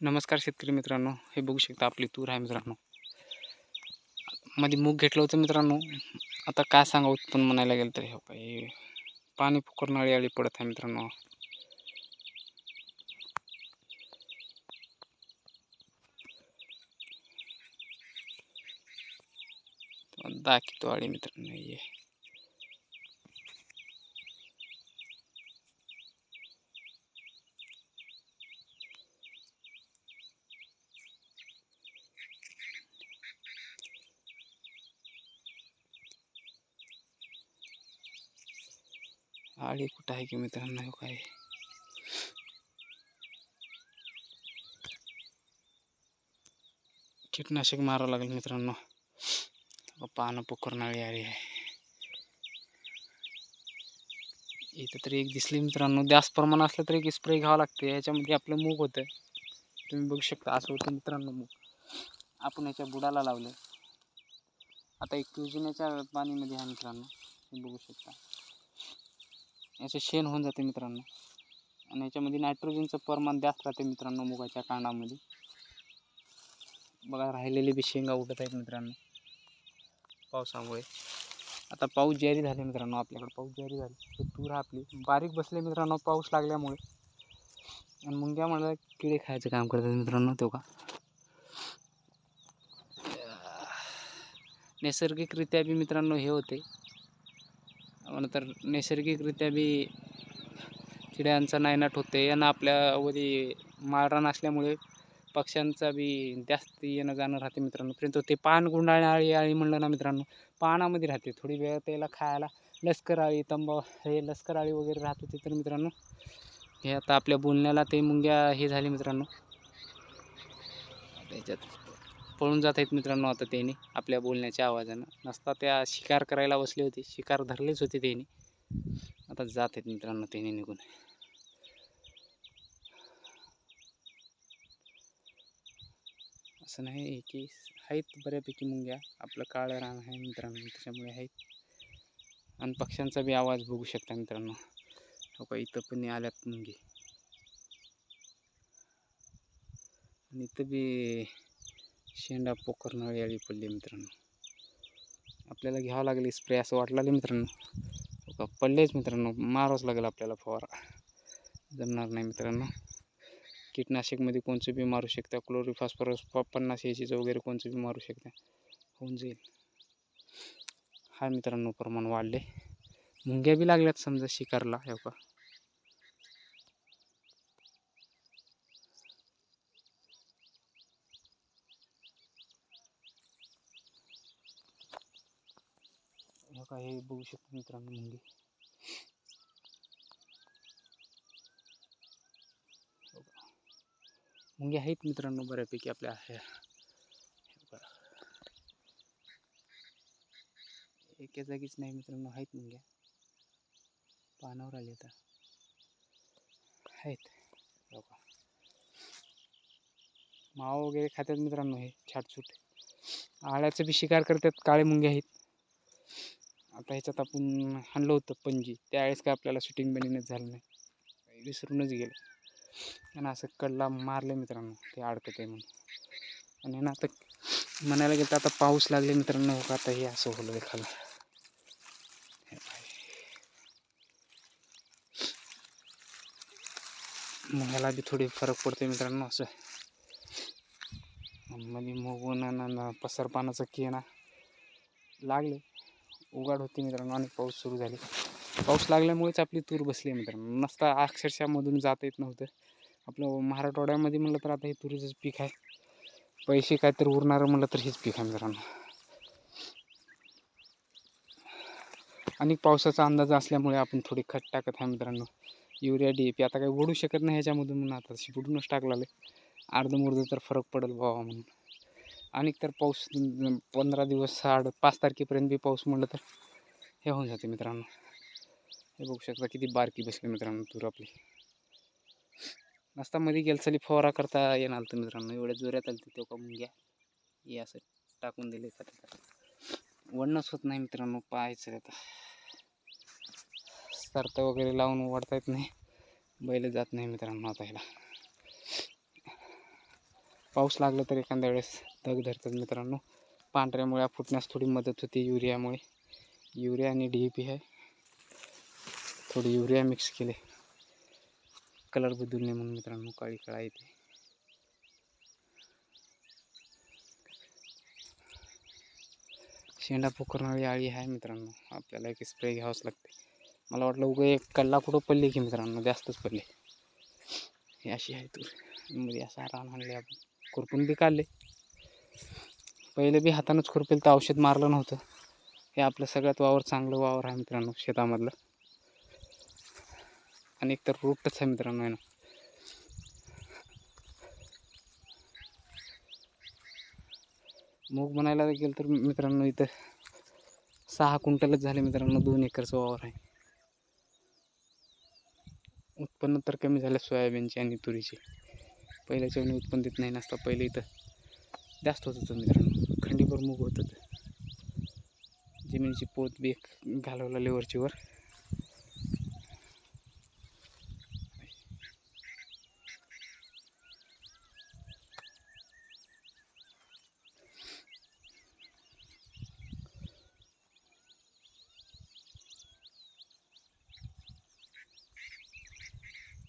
नमस्कार शेतकरी मित्रांनो, हे बघू शकता आपली तूर आहे मित्रांनो. मध्ये मूग घेतलं होतं मित्रांनो. आता काय सांगा उत्पन्न म्हणायला गेलं तर हे काय पाणी फुकरून अळी अळी पडत आहे मित्रांनो. दाखवतो अळी मित्रांनो, ये. आळी कुठं आहे की मित्रांनो काय? कीटनाशक मारावं लागेल मित्रांनो. पानं पोखरून आळी आहे. इथं तरी एक दिसली मित्रांनो. जास्त प्रमाण असलं तरी एक स्प्रे घ्यावं लागते. याच्यामध्ये आपलं मूग होतं. तुम्ही बघू शकता असं होतं मित्रांनो मूग. आपण याच्या बुडाला लावलं. आता एक योजनेच्या पाणीमध्ये आहे मित्रांनो. तुम्ही बघू शकता. याचं शेण होऊन जाते मित्रांनो. आणि याच्यामध्ये नायट्रोजनचं प्रमाण जास्त राहते मित्रांनो मुगाच्या कांडामध्ये. बघा राहिलेले बी शेंगा उठत आहेत मित्रांनो. पावसामुळे. आता पाऊस जारी झाले मित्रांनो आपल्याकडे. पाऊस जारी झाले. तर तूर आपली. बारीक बसले मित्रांनो पाऊस लागल्यामुळे. आणि मुंग्या म्हणलं किडे खायचं काम करतात मित्रांनो तो का. नैसर्गिकरित्या बी मित्रांनो हे होते. नंतर नैसर्गिकरित्या बी किड्यांचा नायनाट होते. आणि आपल्यावरी माळरान असल्यामुळे पक्ष्यांचा बी जास्त येणं जाणं राहते मित्रांनो. परंतु ते पान गुंडाळी आळी आळी म्हणलं ना मित्रांनो पानामध्ये राहते. थोडी वेळ त्याला खायला लष्कर आळी तंबा हे लष्कर आळी वगैरे राहत होते तर मित्रांनो हे आता आपल्या बोलण्याला ते मुंग्या हे झाले मित्रांनो. त्याच्यात पळून जात आहेत मित्रांनो आता त्यांनी आपल्या बोलण्याच्या आवाजानं. नसता त्या शिकार करायला बसले होते. शिकार धरलेच होते त्यांनी. आता जात आहेत मित्रांनो त्यांनी निघून. असं नाही की आहेत बऱ्यापैकी मुंग्या. आपलं काळं रान आहे मित्रांनो. त्याच्यामुळे आहेत. आणि पक्ष्यांचा बी आवाज बघू शकता मित्रांनो. हो का इथं पण आल्यात मुंगी. आणि इथं बी शेंडा पोखर नळी आळी पडली मित्रांनो. आपल्याला घ्यावं लागेल स्प्रे असं वाटलं मित्रांनो. हो का? पडलेच मित्रांनो. मारावंच लागेल आपल्याला फवारा. जमणार नाही मित्रांनो. कीटनाशकमध्ये कोणचं बी मारू शकता. क्लोरीफॉस्फरस प पन्नास एचीचं वगैरे कोणचं बी मारू शकता. होऊन जाईल. हा मित्रांनो प्रमाण वाढले. मुंग्या बी लागल्यात समजा शिकारला. हो का? हो का हे बघू शकतो मित्रांनो मुंगी. हो मुंग्या आहेत मित्रांनो बऱ्यापैकी आपल्या. ह्या एका जागीच नाही मित्रांनो आहेत मुंग्या. पानावर आले आता. आहेत. मावा वगैरे खातात मित्रांनो हे छाटछूट आळ्याचं बी शिकार करतात काळे मुंगे आहेत. आता ह्याच्यात आपण हाणलं होतं पणजी. त्यावेळेस काय आपल्याला शूटिंग बनीनच झालं नाही. विसरूनच गेलं. आणि असं कडला मारले मित्रांनो. ते अडकत आहे म्हणून. आणि ना आता म्हणायला गेलं तर आता पाऊस लागले मित्रांनो. हो का आता हे असं होलं आहे हे मग ह्याला बी थोडी फरक पडते मित्रांनो असं. म्हणजे मोगून आणि पसर पानाचं ना लागले. उघाड होती मित्रांनो आणि पाऊस सुरू झाले. पाऊस लागल्यामुळेच आपली तूर बसली आहे मित्रांनो. नसता अक्षरशः मधून जाता येत नव्हतं. आपलं मराठवाड्यामध्ये म्हणलं तर आता हे तुरीचंच पीक आहे. पैसे काय तर उरणारं म्हणलं तर हेच पीक आहे मित्रांनो. आणि पावसाचा अंदाज असल्यामुळे आपण थोडी खत टाकत आहे मित्रांनो. युरिया डी ए पी आता काही ओढू शकत नाही ह्याच्यामधून म्हणून आता शिकडूनच टाकलं अर्धमुर्ध तर फरक पडेल बाबा म्हणून. आणि तर पाऊस पंधरा दिवस साड पाच तारखेपर्यंत बी पाऊस म्हणलं तर हे होऊन जाते मित्रांनो. हे बघू शकता किती बारकी बसली मित्रांनो तूर आपली. नसता मध्ये गेलचाली फवारा करता येणार तर मित्रांनो. एवढ्या जोरात आली का मुंग्या हे असं टाकून दिले का वडणंच होत नाही मित्रांनो पाहायचं आता. सरतं वगैरे लावून वाढता येत नाही. बैल जात नाही मित्रांनो आता ह्याला. पाऊस लागला तर एखाद्या वेळेस दग धरतात मित्रांनो. पांढऱ्या मुळ्या फुटण्यास थोडी मदत होते युरियामुळे. युरिया आणि डी ए पी आहे. थोडी युरिया मिक्स केले. कलर बदलू नये म्हणून मित्रांनो काळी कळा येते. शेंडा पोखरणारी आळी आहे मित्रांनो. आपल्याला एक स्प्रे घ्यावाच लागते. मला वाटलं उगं एक कल्ला कुठं पडली की मित्रांनो जास्तच पडले. ही अशी आहे तूर. मध्ये असा रान आणले आपण. खुरपून बी काढले. पहिले बी हातानंच खुरपेल तर औषध मारलं नव्हतं. हे आपलं सगळ्यात वावर चांगलं वावर आहे मित्रांनो शेतामधलं. आणि एक तर आहे मित्रांनो आहे ना. मूग म्हणायला गेलं तर मित्रांनो इथं सहा क्विंटलच झाले मित्रांनो दोन एकरचं वावर आहे. उत्पन्न तर कमी झालं सोयाबीनचे आणि तुरीचे. पहिल्याच्या वेळी उत्पन्न देत नाही नसता पहिले इथं. जास्त होत होतं मित्रांनो. खंडीभर मूग होत होतं जमिनीची पोत बी एक घालवला लेवरचीवर